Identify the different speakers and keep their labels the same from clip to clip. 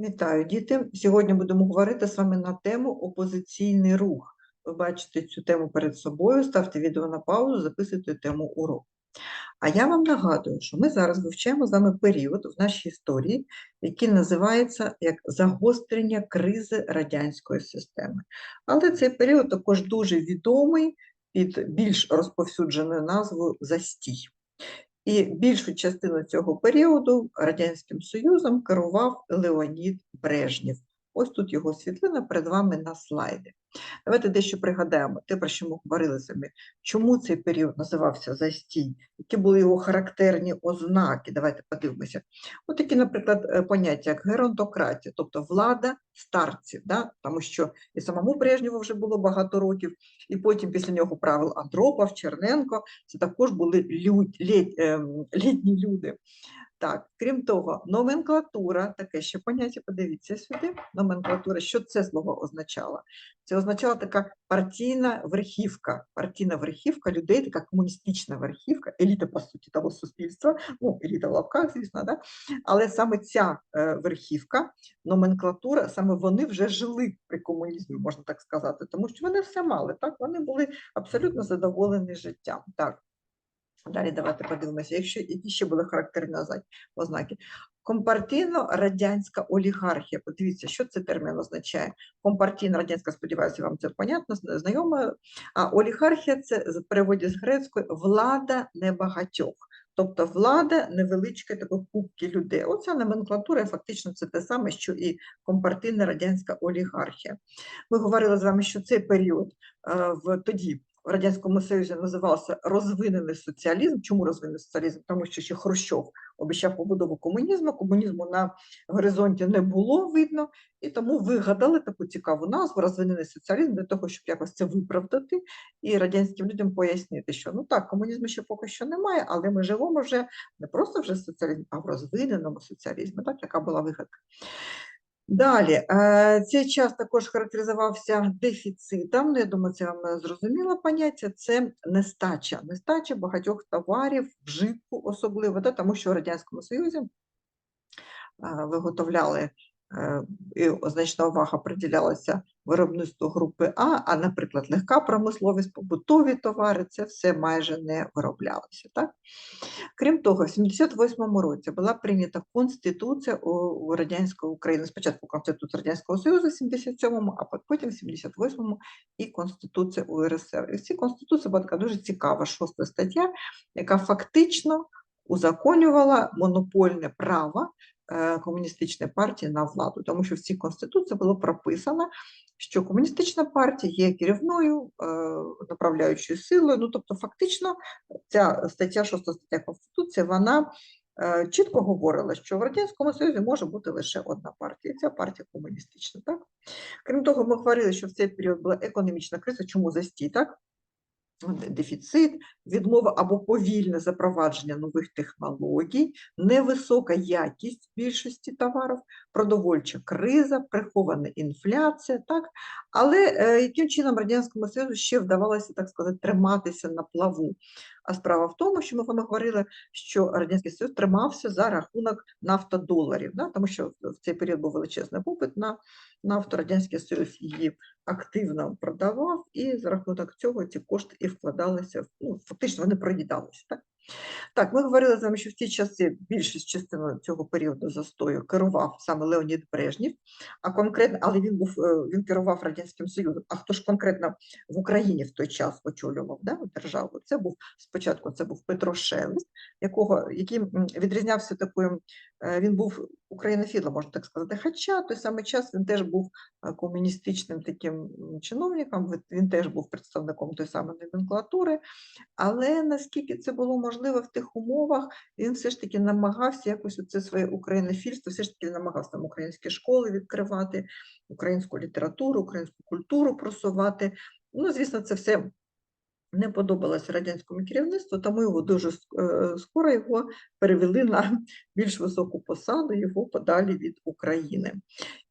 Speaker 1: Вітаю, діти! Сьогодні будемо говорити з вами на тему опозиційний рух. Ви бачите цю тему перед собою, ставте відео на паузу, записуйте тему уроку. А я вам нагадую, що ми зараз вивчаємо з вами період в нашій історії, який називається як загострення кризи радянської системи. Але цей період також дуже відомий під більш розповсюдженою назвою Застій. І більшу частину цього періоду Радянським Союзом керував Леонід Брежнєв. Ось тут його світлина перед вами на слайді. Давайте дещо пригадаємо те, про що ми говорили вами. Чому цей період називався застій? Які були його характерні ознаки? Давайте подивимося. От такі, наприклад, е, поняття, як геронтократія, тобто влада старців, да? тому що і самому Брежнєву вже було багато років, і потім після нього правил Андропов, Черненко, це також були люд, ем, літні люди. Так, крім того, номенклатура, таке ще поняття, подивіться сюди. Номенклатура, що це слово означало? Це означала така партійна верхівка, партійна верхівка людей, така комуністична верхівка, еліта, по суті, того суспільства, ну, еліта в лапках, звісно, да? але саме ця е, верхівка, номенклатура, саме вони вже жили при комунізмі, можна так сказати, тому що вони все мали, так? Вони були абсолютно задоволені життям. Так. Далі давайте подивимося, якщо які ще були характерні ознаки-. Компартійно-радянська олігархія. Подивіться, що цей термін означає. Компартійно-радянська, сподіваюся, вам це понятно, зна- знайомо. А олігархія це в переводі з грецької влада небагатьох. Тобто влада невеличка такої кубки людей. Оця номенклатура, фактично, це те саме, що і компартійна радянська олігархія. Ми говорили з вами, що цей період е, в тоді в Радянському Союзі називався розвинений соціалізм. Чому розвинений соціалізм? Тому що ще Хрущов обіцяв побудову комунізму, комунізму на горизонті не було видно, і тому вигадали таку цікаву назву розвинений соціалізм для того, щоб якось це виправдати і радянським людям пояснити, що ну так, комунізму ще поки що немає, але ми живемо вже не просто вже в соціалізмі, а в розвиненому соціалізмі. Так, яка була вигадка. Далі, е, цей час також характеризувався дефіцитом. Ну, я думаю, це вам зрозуміло поняття. Це нестача, нестача багатьох товарів, вжитку особливо, да, тому що в Радянському Союзі е, виготовляли і значна увага приділялася виробництву групи А, а, наприклад, легка промисловість, побутові товари, це все майже не вироблялося. Так? Крім того, в 78-му році була прийнята Конституція у, Радянської України. Спочатку Конституція Радянського Союзу в 77-му, а потім в 78-му і Конституція УРСР. І в цій Конституції була така дуже цікава шоста стаття, яка фактично узаконювала монопольне право е, комуністичної партії на владу, тому що в цій конституції було прописано, що комуністична партія є керівною е, направляючою силою. Ну тобто, фактично, ця стаття, 6 стаття Конституції, вона е, чітко говорила, що в Радянському Союзі може бути лише одна партія, ця партія комуністична. Так? Крім того, ми говорили, що в цей період була економічна криза. Чому застій? Так? Дефіцит, відмова або повільне запровадження нових технологій, невисока якість більшості товарів, продовольча криза, прихована інфляція, так? Але е, яким чином Радянському Союзу ще вдавалося, так сказати, триматися на плаву? А справа в тому, що ми вам говорили, що Радянський Союз тримався за рахунок нафтодоларів, да? тому що в цей період був величезний попит на нафту, Радянський Союз її активно продавав, і за рахунок цього ці кошти і вкладалися, ну, фактично вони проїдалися. Так? Так, ми говорили з вами, що в ті часи більшість частини цього періоду застою керував саме Леонід Брежнєв, а конкретно, але він був е, він керував Радянським Союзом. А хто ж конкретно в Україні в той час очолював да, державу? Це був спочатку це був Петро Шелест, якого який відрізнявся такою, він був українофілом, можна так сказати. Хоча той самий час він теж був е, комуністичним таким чиновником, він теж був представником той самої номенклатури. Але наскільки це було можливо в тих умовах, він все ж таки намагався якось це своє українофільство, все ж таки намагався там українські школи відкривати, українську літературу, українську культуру просувати. Ну, звісно, це все не подобалося радянському керівництву, тому його дуже е, скоро його перевели на більш високу посаду, його подалі від України.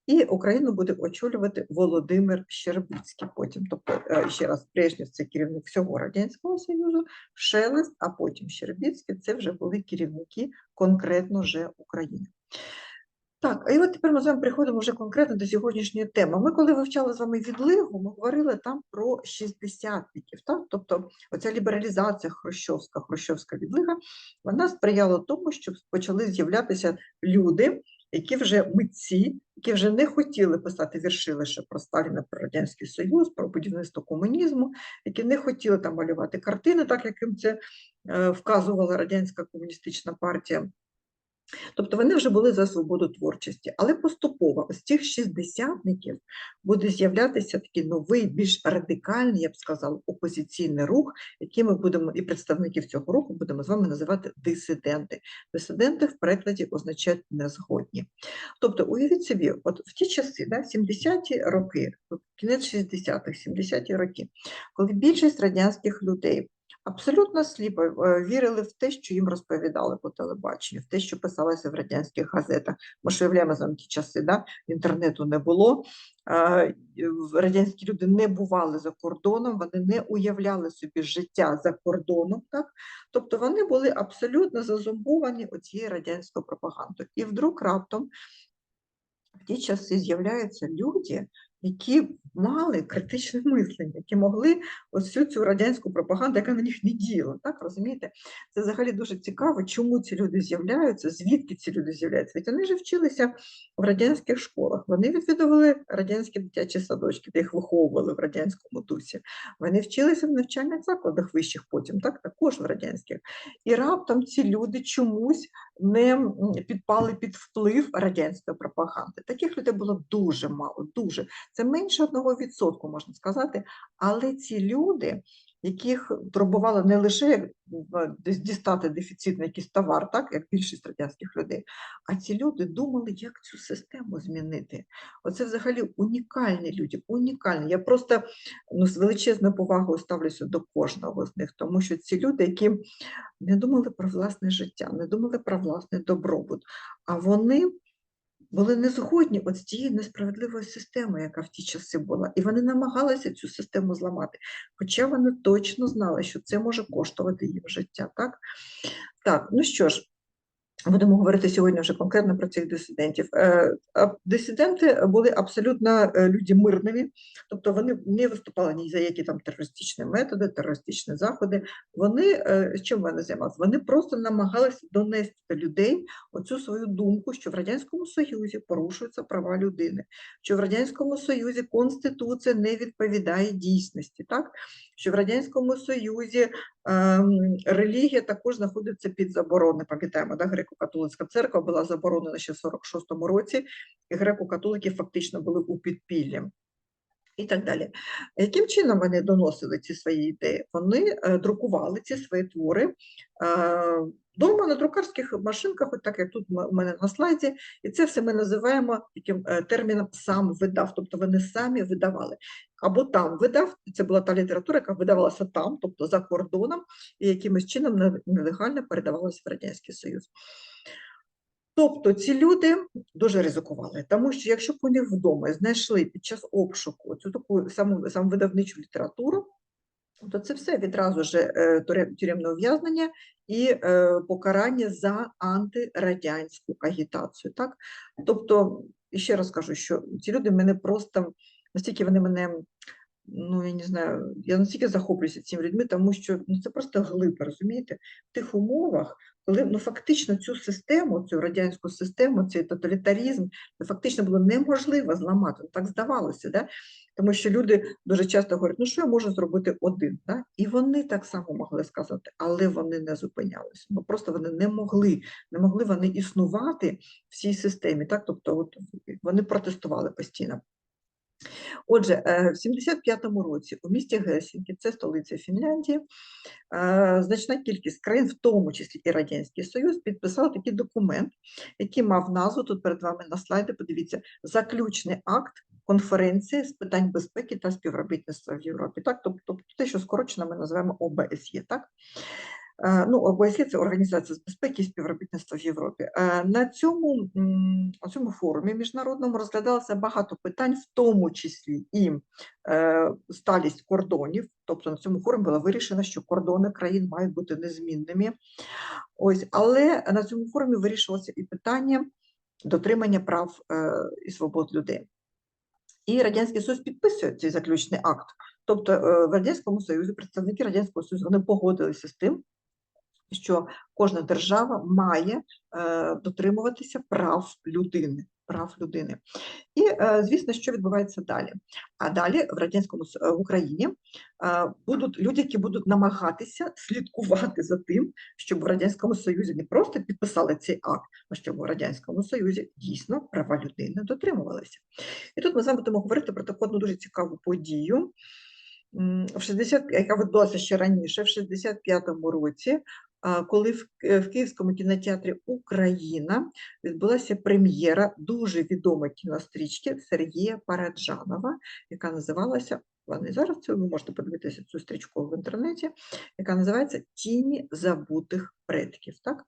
Speaker 1: І Україну буде очолювати Володимир Щербицький потім. Тобто, е, ще раз, Брежнєв – це керівник всього Радянського Союзу, Шелест, а потім Щербицький – це вже були керівники конкретно вже України. Так, і от тепер ми з вами приходимо вже конкретно до сьогоднішньої теми. Ми, коли вивчали з вами відлигу, ми говорили там про шістдесятників. Так? Тобто оця лібералізація хрущовська, хрущовська відлига, вона сприяла тому, щоб почали з'являтися люди, які вже митці, які вже не хотіли писати вірші лише про Сталіна, про Радянський Союз, про будівництво комунізму, які не хотіли там малювати картини, так як їм це е, вказувала радянська комуністична партія. Тобто вони вже були за свободу творчості, але поступово з цих шістдесятників буде з'являтися такий новий, більш радикальний, я б сказала, опозиційний рух, який ми будемо і представників цього руху будемо з вами називати дисиденти. Дисиденти в перекладі означають незгодні. Тобто, уявіть собі, от в ті часи, да, 70-ті роки, кінець 60-х, 70-ті роки, коли більшість радянських людей абсолютно сліпо е, вірили в те, що їм розповідали по телебаченню, в те, що писалося в радянських газетах. Ми ж уявляємо за ті часи, да? інтернету не було. е, Радянські люди не бували за кордоном, вони не уявляли собі життя за кордоном. Так? Тобто вони були абсолютно зазумбовані оцією радянською пропагандою. І вдруг раптом в ті часи з'являються люди, які мали критичне мислення, які могли всю цю радянську пропаганду, яка на них не діяла. Так розумієте? Це взагалі дуже цікаво, чому ці люди з'являються, звідки ці люди з'являються. Ведь вони ж вчилися в радянських школах, вони відвідували радянські дитячі садочки, де їх виховували в радянському дусі. Вони вчилися в навчальних закладах вищих потім, так також в радянських. І раптом ці люди чомусь не підпали під вплив радянської пропаганди. Таких людей було дуже мало, дуже. Це менше одного відсотку, можна сказати. Але ці люди, яких турбувало не лише як дістати дефіцитний якийсь товар, так як більшість радянських людей, а ці люди думали, як цю систему змінити. Оце взагалі унікальні люди, унікальні. Я просто ну, з величезною повагою ставлюся до кожного з них, тому що ці люди, які не думали про власне життя, не думали про власний добробут, а вони були не згодні от з тією несправедливою системою, яка в ті часи була, і вони намагалися цю систему зламати, хоча вони точно знали, що це може коштувати їм життя. Так, так ну що ж. Будемо говорити сьогодні вже конкретно про цих дисидентів. Е, Дисиденти були абсолютно е, люди мирними, тобто вони не виступали ні за які там терористичні методи, терористичні заходи. Вони е, чим вони займалися? Вони просто намагалися донести до людей оцю свою думку, що в Радянському Союзі порушуються права людини, що в Радянському Союзі Конституція не відповідає дійсності, так? Що в Радянському Союзі ем, релігія також знаходиться під заборони. Пам'ятаємо, да, греко-католицька церква була заборонена ще в 46-му році, і греко-католики фактично були у підпіллі. І так далі. Яким чином вони доносили ці свої ідеї? Вони е, друкували ці свої твори е, вдома на друкарських машинках, от так як тут у мене на слайді, і це все ми називаємо таким е, терміном сам видав, тобто вони самі видавали. Або там видав, це була та література, яка видавалася там, тобто за кордоном, і якимось чином нелегально передавалася в Радянський Союз. Тобто ці люди дуже ризикували, тому що якщо б них вдома знайшли під час обшуку цю таку саму, саму видавничу літературу, то це все відразу ж е, тюремне ув'язнення і е, покарання за антирадянську агітацію. Так? Тобто, ще раз кажу, що ці люди мене просто настільки вони мене. Ну, я не знаю, я настільки захоплююся цими людьми, тому що ну, це просто глиб, розумієте? В тих умовах, коли ну, фактично цю систему, цю радянську систему, цей тоталітарізм, фактично було неможливо зламати. Так здавалося, да? тому що люди дуже часто говорять, ну що я можу зробити один? Да? І вони так само могли сказати, але вони не зупинялися. Ну просто вони не могли, не могли вони існувати в цій системі. Так? Тобто от, вони протестували постійно. Отже, е, в 75-му році у місті Гельсінкі, це столиця Фінляндії, е, значна кількість країн, в тому числі і Радянський Союз, підписали такий документ, який мав назву тут перед вами на слайді. Подивіться, заключний акт конференції з питань безпеки та співробітництва в Європі. Так, тобто те, що скорочено ми називаємо ОБСЄ. Так. Е, Ну, ОБСЄ – Організація з безпеки і співробітництва в Європі. Е, На цьому, на цьому форумі міжнародному розглядалося багато питань, в тому числі і е, сталість кордонів. Тобто на цьому форумі було вирішено, що кордони країн мають бути незмінними. Ось, але на цьому форумі вирішувалося і питання дотримання прав і свобод людей. І Радянський Союз підписує цей заключний акт. Тобто в Радянському Союзі представники Радянського Союзу вони погодилися з тим, що кожна держава має е, дотримуватися прав людини. Прав людини. І, е, звісно, що відбувається далі. А далі в радянському в Україні е, будуть люди, які будуть намагатися слідкувати за тим, щоб в радянському Союзі не просто підписали цей акт, а щоб в радянському Союзі дійсно права людини дотримувалися. І тут ми з вами будемо говорити про таку одну дуже цікаву подію. В 60, яка відбулася ще раніше, в 65-му році, коли в, Київському кінотеатрі Україна відбулася прем'єра дуже відомої кінострічки Сергія Параджанова, яка називалася, вони зараз це ви можете подивитися цю стрічку в інтернеті, яка називається Тіні забутих предків. Так?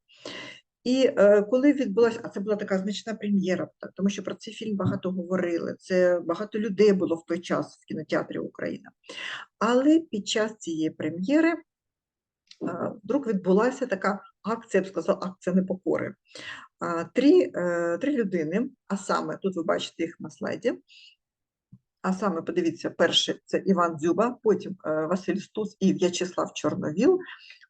Speaker 1: І е, коли відбулася, а це була така значна прем'єра, так, тому що про цей фільм багато говорили, це багато людей було в той час в кінотеатрі Україна. Але під час цієї прем'єри е, вдруг відбулася така акція, я б сказала, акція непокори. Три, е, три людини, а саме тут ви бачите їх на слайді. А саме, подивіться, перший це Іван Дзюба, потім е, Василь Стус і В'ячеслав Чорновіл.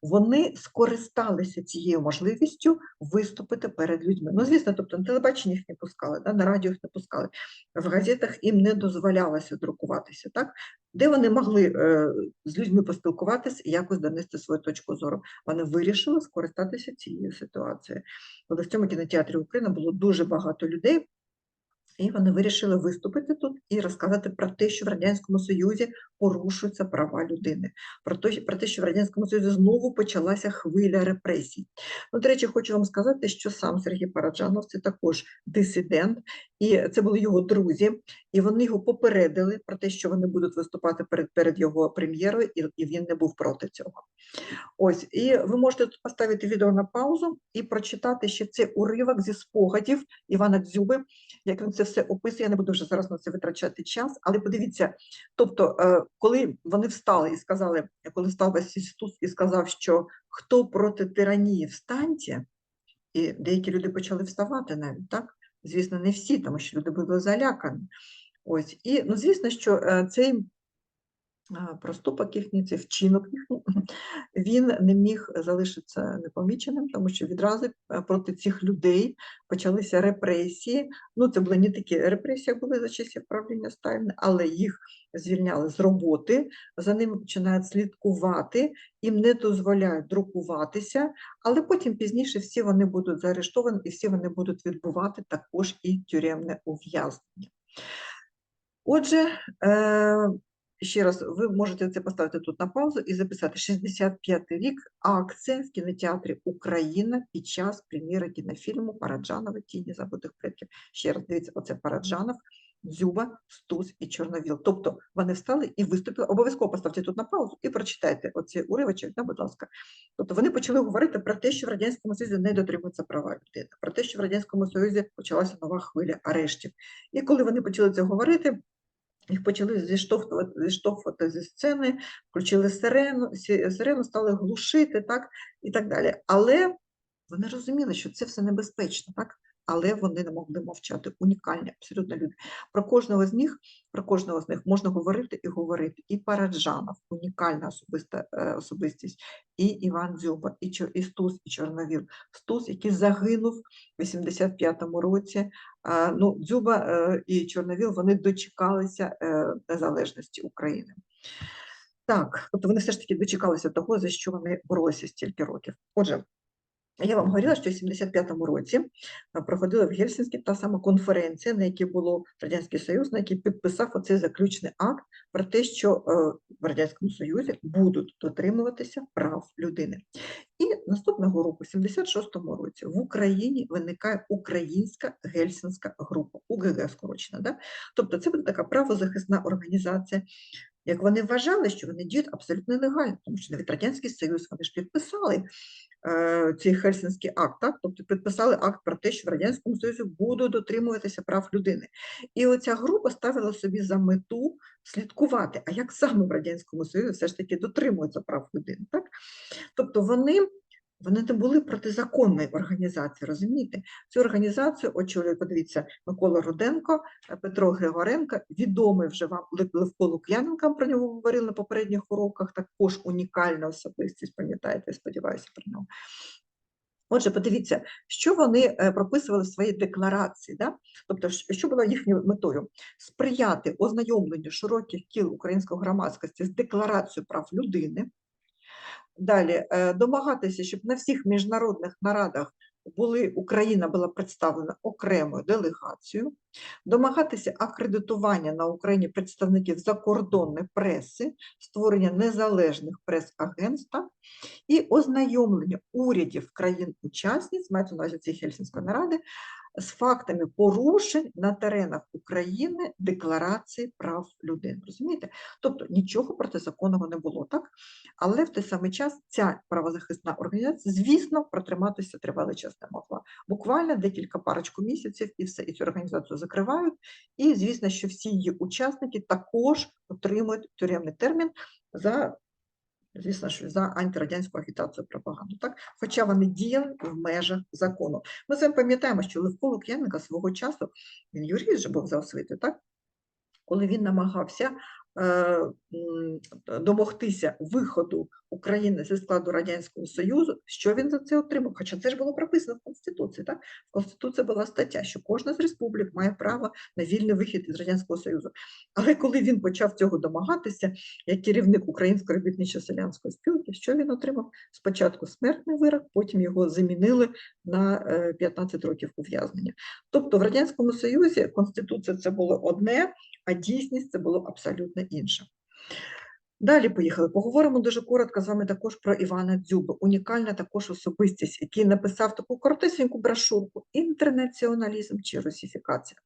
Speaker 1: Вони скористалися цією можливістю виступити перед людьми. Ну, звісно, тобто на телебаченні їх не пускали, да, на радіо їх не пускали, в газетах їм не дозволялося друкуватися. Так? Де вони могли е, з людьми поспілкуватися і якось донести свою точку зору? Вони вирішили скористатися цією ситуацією. Коли в цьому кінотеатрі Україна було дуже багато людей, і вони вирішили виступити тут і розказати про те, що в Радянському Союзі порушуються права людини, про те, про те, що в Радянському Союзі знову почалася хвиля репресій. Ну, до речі, хочу вам сказати, що сам Сергій Параджанов це також дисидент, і це були його друзі, і вони його попередили про те, що вони будуть виступати перед, перед його прем'єрою, і, і він не був проти цього. Ось, і ви можете тут поставити відео на паузу і прочитати ще цей уривок зі спогадів Івана Дзюби, як він це все описує. Я не буду вже зараз на це витрачати час, але подивіться, тобто, е, коли вони встали і сказали, коли став Васістус Стус і сказав, що хто проти тиранії встаньте, і деякі люди почали вставати навіть, так? Звісно, не всі, тому що люди були залякані. Ось, і ну, звісно, що е, цей проступок їхній, цей вчинок їхній, він не міг залишитися непоміченим, тому що відразу е, проти цих людей почалися репресії. Ну, це були не такі репресії, були за часів правління Сталіна, але їх звільняли з роботи, за ними починають слідкувати, їм не дозволяють друкуватися, але потім пізніше всі вони будуть заарештовані і всі вони будуть відбувати також і тюремне ув'язнення. Отже, е, ще раз, ви можете це поставити тут на паузу і записати 65-й рік акція в кінотеатрі Україна під час прем'єри кінофільму Параджанова Тіні забутих предків. Ще раз дивіться, оце Параджанов, Дзюба, Стус і Чорновіл. Тобто вони встали і виступили. Обов'язково поставте тут на паузу і прочитайте оці уривочок, да, будь ласка. Тобто вони почали говорити про те, що в Радянському Союзі не дотримуються права людини, про те, що в Радянському Союзі почалася нова хвиля арештів. І коли вони почали це говорити, їх почали зіштовхувати, зіштовхувати зі сцени, включили сирену, сирену стали глушити, так, і так далі. Але вони розуміли, що це все небезпечно, так? Але вони не могли мовчати. Унікальні абсолютно люди. Про кожного з них, про кожного з них можна говорити і говорити. І Параджанов, унікальна особиста е, особистість, і Іван Дзюба, і, Чор, і Стус, і Чорновіл. Стус, який загинув в 85-му році. Ну, Дзюба е, і Чорновіл вони дочекалися е, незалежності України. Так, тобто вони все ж таки дочекалися того, за що вони боролися стільки років. Отже, я вам говорила, що в 75-му році проходила в Гельсінській та сама конференція, на якій було Радянський Союз, на який підписав оцей заключний акт про те, що е, в Радянському Союзі будуть дотримуватися прав людини. І наступного року, в 76-му році, в Україні виникає Українська Гельсінська група, УГГ скорочена. Да? Тобто це буде така правозахисна організація. Як вони вважали, що вони діють абсолютно легально, тому що навіть Радянський Союз вони ж підписали е, цей Хельсінський акт, так? тобто підписали акт про те, що в Радянському Союзі будуть дотримуватися прав людини. І оця група ставила собі за мету слідкувати, а як саме в Радянському Союзі все ж таки дотримуються прав людини. Так? Тобто вони вони не були протизаконною організацією, розумієте? Цю організацію очолює, подивіться, Микола Руденко, е, Петро Григоренко, відомий вже вам Лев- Левко Лук'яненко, про нього говорили на попередніх уроках, також унікальна особистість, пам'ятаєте, сподіваюся про нього. Отже, подивіться, що вони е, прописували в своїй декларації. Да? Тобто, що було їхньою метою? Сприяти ознайомленню широких кіл української громадськості з декларацією прав людини. Далі е, домагатися, щоб на всіх міжнародних нарадах були, Україна була представлена окремою делегацією, домагатися акредитування на Україні представників закордонної преси, створення незалежних прес-агентств і ознайомлення урядів країн-учасниць, мається на увазі цієї Хельсінської наради, з фактами порушень на теренах України Декларації прав людини. Розумієте? Тобто нічого протизаконного не було, так? Але в той самий час ця правозахисна організація, звісно, протриматися тривалий час не могла. Буквально декілька парочку місяців і все, і цю організацію закривають. І звісно, що всі її учасники також отримують тюремний термін за. Звісно, що за антирадянську агітацію пропаганду, так? Хоча вони діяли в межах закону. Ми з вами пам'ятаємо, що Левко Лук'яненко свого часу, він юрист же був за освітою, так? Коли він намагався домогтися виходу України зі складу Радянського Союзу, що він за це отримав? Хоча це ж було прописано в Конституції, так? В Конституції була стаття, що кожна з республік має право на вільний вихід із Радянського Союзу. Але коли він почав цього домагатися, як керівник Української робітничо-селянської спілки, що він отримав? Спочатку смертний вирок, потім його замінили на е, 15 років ув'язнення. Тобто в Радянському Союзі Конституція це було одне, а дійсність це було абсолютно інше. Далі поїхали. Поговоримо дуже коротко з вами також про Івана Дзюбу. Унікальна також особистість, який написав таку коротесеньку брошурку «Інтернаціоналізм чи русифікація».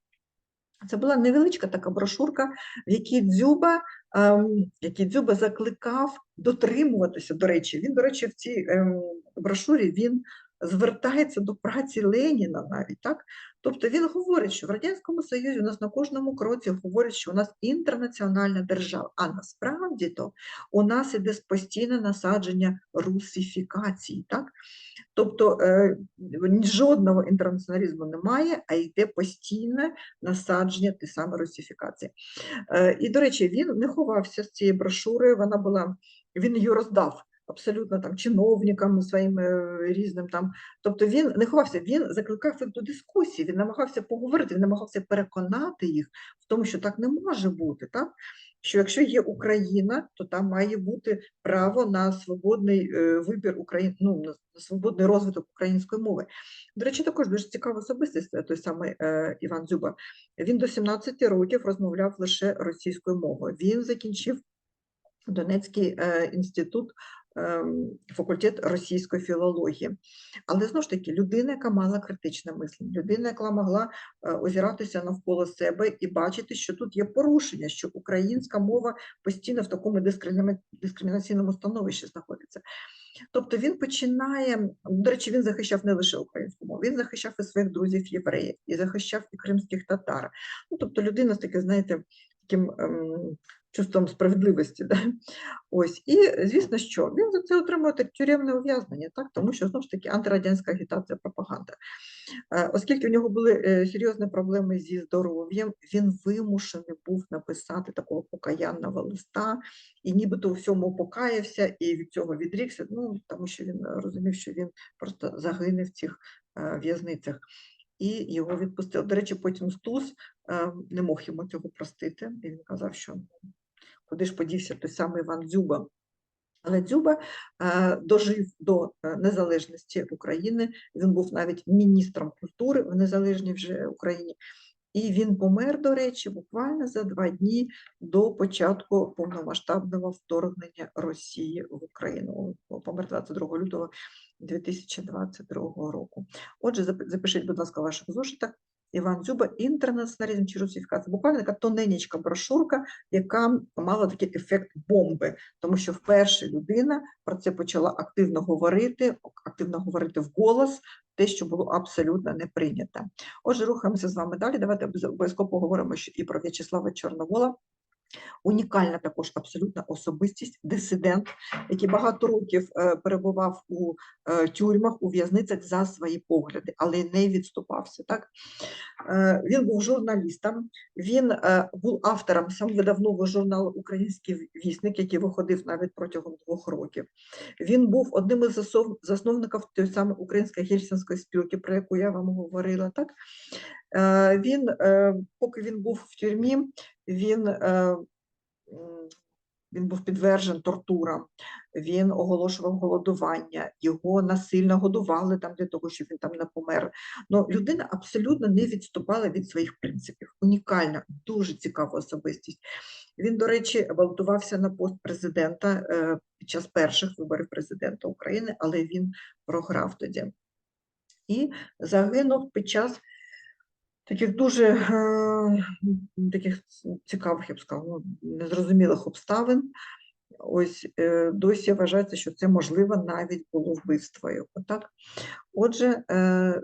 Speaker 1: Це була невеличка така брошурка, в якій Дзюба, ем, який Дзюба закликав дотримуватися. До речі, він, до речі, в цій ем, брошурі він звертається до праці Леніна навіть так. Тобто він говорить, що в Радянському Союзі у нас на кожному кроці говорять, що у нас інтернаціональна держава, а насправді то у нас іде постійне насадження русифікації. Так? Тобто е, жодного інтернаціоналізму немає, а йде постійне насадження ти саме русифікації. Е, І, до речі, він не ховався з цієї брошури, вона була, він її роздав абсолютно там чиновникам своїм е, різним там. Тобто він не ховався, він закликав їх до дискусії, він намагався поговорити, він намагався переконати їх в тому, що так не може бути, так? Що якщо є Україна, то там має бути право на свободний е, вибір України, ну, на свободний розвиток української мови. До речі, також дуже цікава особистість, той самий е, Іван Дзюба. Він до 17 років розмовляв лише російською мовою. Він закінчив Донецький інститут, факультет російської філології. Але знову ж таки, людина, яка мала критичне мислення, людина, яка могла е, озиратися навколо себе і бачити, що тут є порушення, що українська мова постійно в такому дискримінаційному становищі знаходиться. Тобто він починає, до речі, він захищав не лише українську мову, він захищав і своїх друзів євреїв, і захищав і кримських татар. Ну, тобто людина з таке, знаєте, таким ем, чувством справедливості. Да? Ось, і звісно, що він за це отримує тюремне ув'язнення, так? тому що знову ж таки антирадянська агітація, пропаганда. Е, Оскільки в нього були е, серйозні проблеми зі здоров'ям, він вимушений був написати такого покаянного листа, і нібито у всьому покаявся і від цього відрікся, ну, тому що він е, розумів, що він просто загине в цих в'язницях. І його відпустили. До речі, потім Стус е, не мог йому цього простити. І він казав, що «Ну, куди ж подівся той самий Іван Дзюба. Але Дзюба е, дожив до е, незалежності України. Він був навіть міністром культури в незалежній вже Україні. І він помер, до речі, буквально за два дні до початку повномасштабного вторгнення Росії в Україну. Помер 22 лютого 2022 року. Отже, запи- запишіть, будь ласка, ваших зошитах. Іван Дзюба, інтернаціоналізм чи русифікація. Буквально така тоненечка брошурка, яка мала такий ефект бомби, тому що вперше людина про це почала активно говорити, активно говорити вголос, те, що було абсолютно не прийнято. Отже, рухаємося з вами далі. Давайте обов'язково поговоримо і про В'ячеслава Чорновола. Унікальна також абсолютна особистість, дисидент, який багато років е, перебував у е, тюрмах, у в'язницях за свої погляди, але не відступався. Так? Е, Він був журналістом, він був автором самовидавного журналу Український вісник, який виходив навіть протягом двох років. Він був одним із засновників тієї самої Української гельсінської спілки, про яку я вам говорила. Так? Він, поки він був в тюрмі, він, е, він був підвержен тортурам, він оголошував голодування, його насильно годували там для того, щоб він там не помер. Ну, людина абсолютно не відступала від своїх принципів. Унікальна, дуже цікава особистість. Він, до речі, балотувався на пост президента е, під час перших виборів президента України, але він програв тоді. І загинув під час таких дуже е, таких цікавих, я б сказала, незрозумілих обставин. Ось е, досі вважається, що це можливо навіть було вбивство його. Так? Отже, е,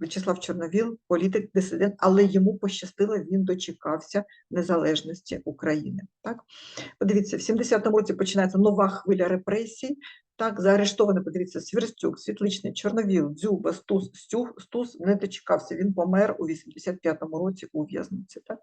Speaker 1: В'ячеслав Чорновіл, політик, дисидент, але йому пощастило, він дочекався незалежності України. Так? Подивіться, в 70-му році починається нова хвиля репресій. Так, заарештований, подивіться, Свірстюк, Світличний, Чорновіл, Дзюба, Стус, Стюх, Стус не дочекався. Він помер у 85-му році у в'язниці. Так?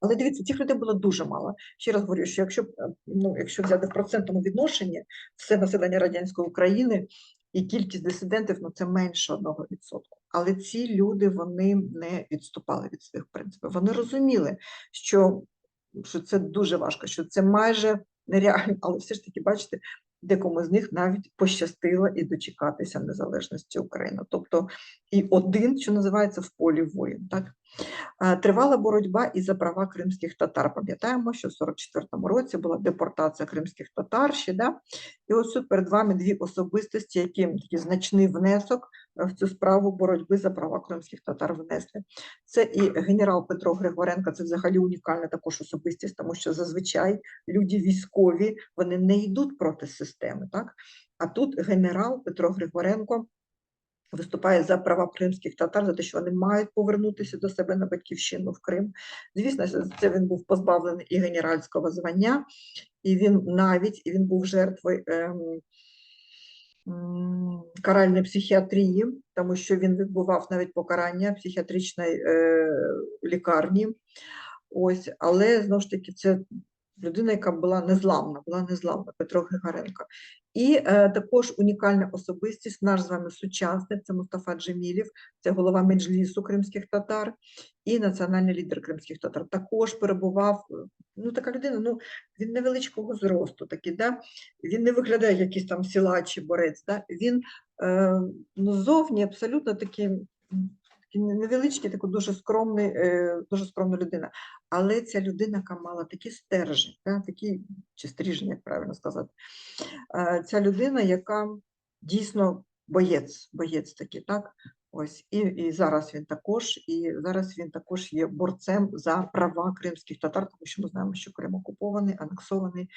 Speaker 1: Але дивіться, цих людей було дуже мало. Ще раз говорю, що якщо, е, ну, якщо взяти в процентному відношенні все населення радянської України і кількість дисидентів, ну це менше 1%. Але ці люди вони не відступали від своїх принципів. Вони розуміли, що, що це дуже важко, що це майже нереально, але все ж таки, бачите, декому з них навіть пощастило і дочекатися незалежності України. Тобто і один, що називається, в полі воїн. Так? Тривала боротьба і за права кримських татар. Пам'ятаємо, що в 44-му році була депортація кримських татар ще, да? І ось тут перед вами дві особистості, які такі значний внесок в цю справу боротьби за права кримських татар внесли. Це і генерал Петро Григоренко, це взагалі унікальна також особистість, тому що зазвичай люди військові вони не йдуть проти системи. Так? А тут генерал Петро Григоренко виступає за права кримських татар, за те, що вони мають повернутися до себе на батьківщину в Крим. Звісно, це він був позбавлений і генеральського звання, і він навіть і він був жертвою ем, каральної психіатрії, тому що він відбував навіть покарання психіатричної е, лікарні. Ось, але знову ж таки, це людина, яка була незламна, була незламна Петро Григоренко. І е, також унікальна особистість, наш з вами сучасник, це Мустафа Джемілів, це голова меджлісу кримських татар і національний лідер кримських татар. Також перебував, е, ну така людина, ну він невеличкого зросту, такий, да? він не виглядає як якийсь там сілач чи борець. Да? Він е, ну, зовні абсолютно такий. Невеличкий, такий дуже скромний, е, дуже скромна людина. Але ця людина, яка мала такі стержень, да, такі, чи стрижень, як правильно сказати, е, ця людина, яка дійсно боєць, боєць такий, так? Ось і, і зараз він також, і зараз він також є борцем за права кримських татар, тому що ми знаємо, що Крим окупований, анексований,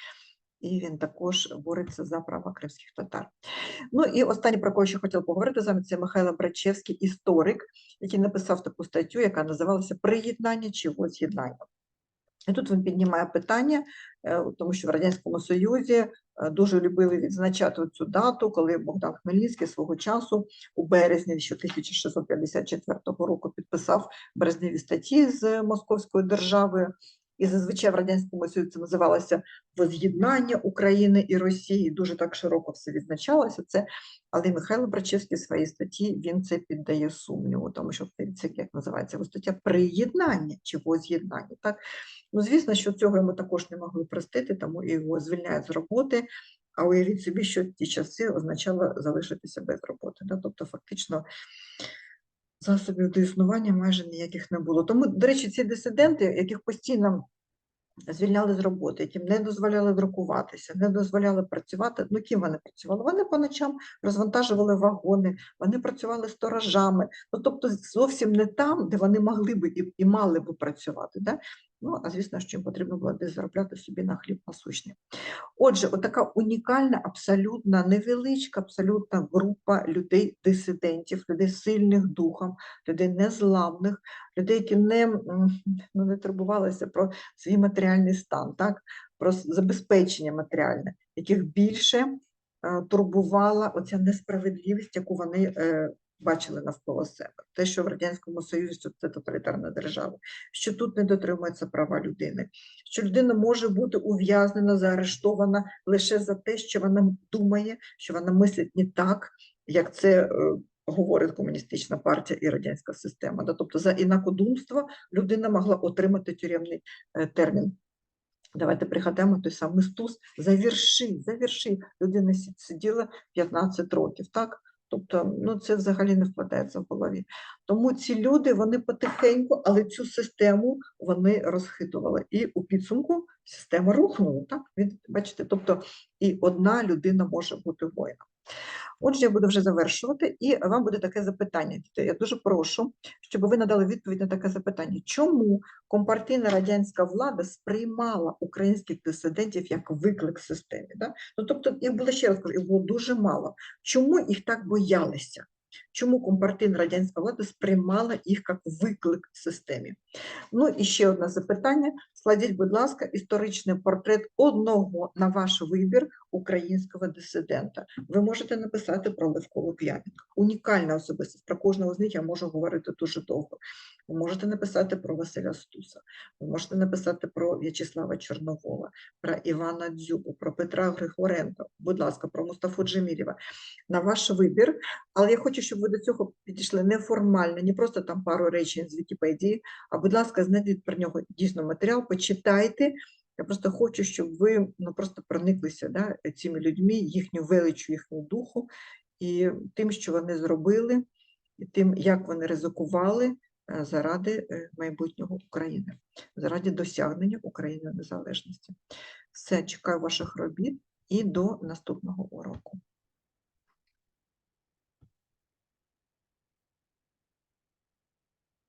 Speaker 1: і він також бореться за права кримських татар. Ну і останнє, про кого ще хотіла поговорити з вами, це Михайло Брачевський, історик, який написав таку статтю, яка називалася Приєднання чи воз'єднання. І тут він піднімає питання, е, тому що в Радянському Союзі е, дуже любили відзначати цю дату, коли Богдан Хмельницький свого часу у березні ще 1654 року підписав березневі статті з Московською державою. І зазвичай в Радянському Союзі це називалося воз'єднання України і Росії. Дуже так широко все відзначалося це. Але Михайло Брачевський в своїй статті він це піддає сумніву, тому що це як називається стаття приєднання чи воз'єднання. Так? Ну, звісно, що цього йому також не могли простити, тому його звільняють з роботи. А уявіть собі, що ті часи означало залишитися без роботи. Да? Тобто, фактично, засобів до існування майже ніяких не було. Тому, до речі, ці дисиденти, яких постійно звільняли з роботи, яким не дозволяли друкуватися, не дозволяли працювати. Ну, ким вони працювали? Вони по ночам розвантажували вагони, вони працювали сторожами. Ну, тобто, зовсім не там, де вони могли би і, і мали би працювати. Да? Ну, а звісно, що їм потрібно було десь заробляти собі на хліб насущний. Отже, отака унікальна, абсолютно невеличка, абсолютна група людей-дисидентів, людей сильних духом, людей незламних, людей, які не, ну, не турбувалися про свій матеріальний стан, так? про забезпечення матеріальне, яких більше е, турбувала оця несправедливість, яку вони е, бачили навколо себе. Те, що в Радянському Союзі це тоталітарна держава, що тут не дотримуються права людини, що людина може бути ув'язнена, заарештована лише за те, що вона думає, що вона мислить не так, як це е, говорить комуністична партія і радянська система. Да? Тобто за інакодумство людина могла отримати тюремний е, термін. Давайте пригадаємо той самий Стус. Заверши, заверши. Людина сі- сиділа 15 років, так? Тобто, ну це взагалі не вкладається в голові. Тому ці люди вони потихеньку, але цю систему вони розхитували. І у підсумку система рухнула. Так? Бачите, тобто і одна людина може бути воїном. Отже, я буду вже завершувати, і вам буде таке запитання. Я дуже прошу, щоб ви надали відповідь на таке запитання. Чому компартійна радянська влада сприймала українських дисидентів як виклик системі? Да? Ну, тобто, їх було ще раз кажу, їх було дуже мало. Чому їх так боялися? Чому компартійна радянська влада сприймала їх як виклик в системі? Ну і ще одне запитання. Складіть, будь ласка, історичний портрет одного на ваш вибір українського дисидента. Ви можете написати про Левкову П'яненка. Унікальна особистість. Про кожного з них я можу говорити дуже довго. Ви можете написати про Василя Стуса, ви можете написати про В'ячеслава Чорновола, про Івана Дзюбу, про Петра Григоренка, будь ласка, про Мустафу Джемілєва. На ваш вибір. Але я хочу, щоб ви до цього підійшли неформально, не просто там пару речень з Вікіпедії, а будь ласка, знайдіть про нього дійсно матеріал, почитайте. Я просто хочу, щоб ви ну, просто прониклися да, цими людьми, їхню величу, їхню духу, і тим, що вони зробили, і тим, як вони ризикували е, заради е, майбутнього України, заради досягнення України незалежності. Все, чекаю ваших робіт і до наступного уроку.